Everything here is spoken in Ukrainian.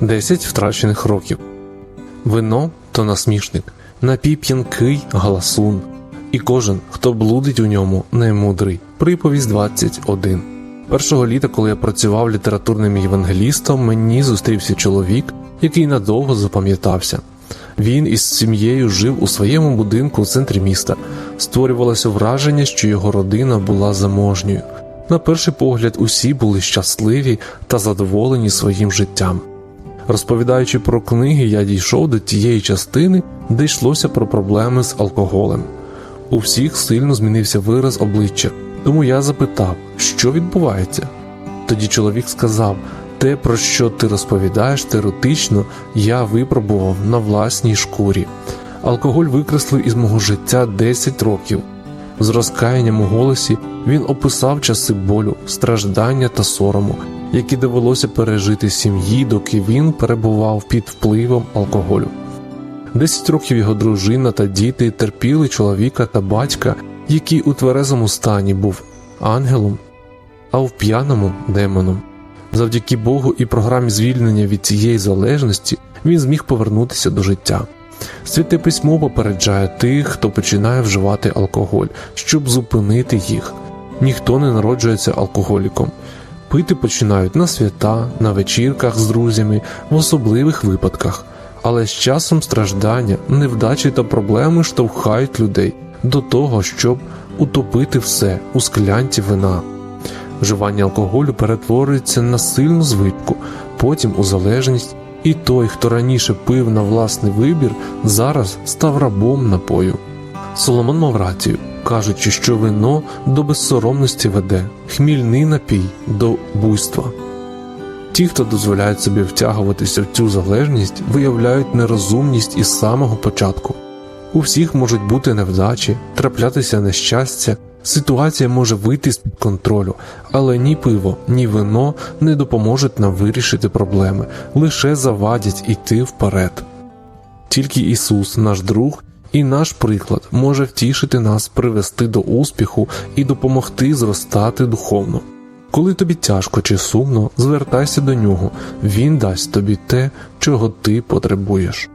10 втрачених років. Вино то насмішник, напій п'янкий галасун, і кожен, хто блудить у ньому, не мудрий. Приповість 21. Першого літа, коли я працював літературним євангелістом, мені зустрівся чоловік, який надовго запам'ятався. Він із сім'єю жив у своєму будинку у центрі міста. Створювалося враження, що його родина була заможньою. На перший погляд, усі були щасливі та задоволені своїм життям. Розповідаючи про книги, я дійшов до тієї частини, де йшлося про проблеми з алкоголем. У всіх сильно змінився вираз обличчя, тому я запитав, що відбувається. Тоді чоловік сказав: те, про що ти розповідаєш теоретично, я випробував на власній шкурі. Алкоголь викреслив із мого життя 10 років. З розкаянням у голосі він описав часи болю, страждання та сорому, які довелося пережити сім'ї, доки він перебував під впливом алкоголю. Десять років його дружина та діти терпіли чоловіка та батька, який у тверезому стані був ангелом, а в п'яному демоном. Завдяки Богу і програмі звільнення від цієї залежності він зміг повернутися до життя. Святе письмо попереджає тих, хто починає вживати алкоголь, щоб зупинити їх. Ніхто не народжується алкоголіком. Пити починають на свята, на вечірках з друзями, в особливих випадках. Але з часом страждання, невдачі та проблеми штовхають людей до того, щоб утопити все у склянці вина. Вживання алкоголю перетворюється на сильну звичку, потім у залежність, і той, хто раніше пив на власний вибір, зараз став рабом напою. Соломон мав рацію, кажучи, що вино до безсоромності веде, хмільний напій до буйства. Ті, хто дозволяють собі втягуватися в цю залежність, виявляють нерозумність із самого початку. У всіх можуть бути невдачі, траплятися нещастя, ситуація може вийти з під контролю, але ні пиво, ні вино не допоможуть нам вирішити проблеми, лише завадять іти вперед. Тільки Ісус, наш друг і наш приклад, може втішити нас, привести до успіху і допомогти зростати духовно. Коли тобі тяжко чи сумно, звертайся до нього, Він дасть тобі те, чого ти потребуєш.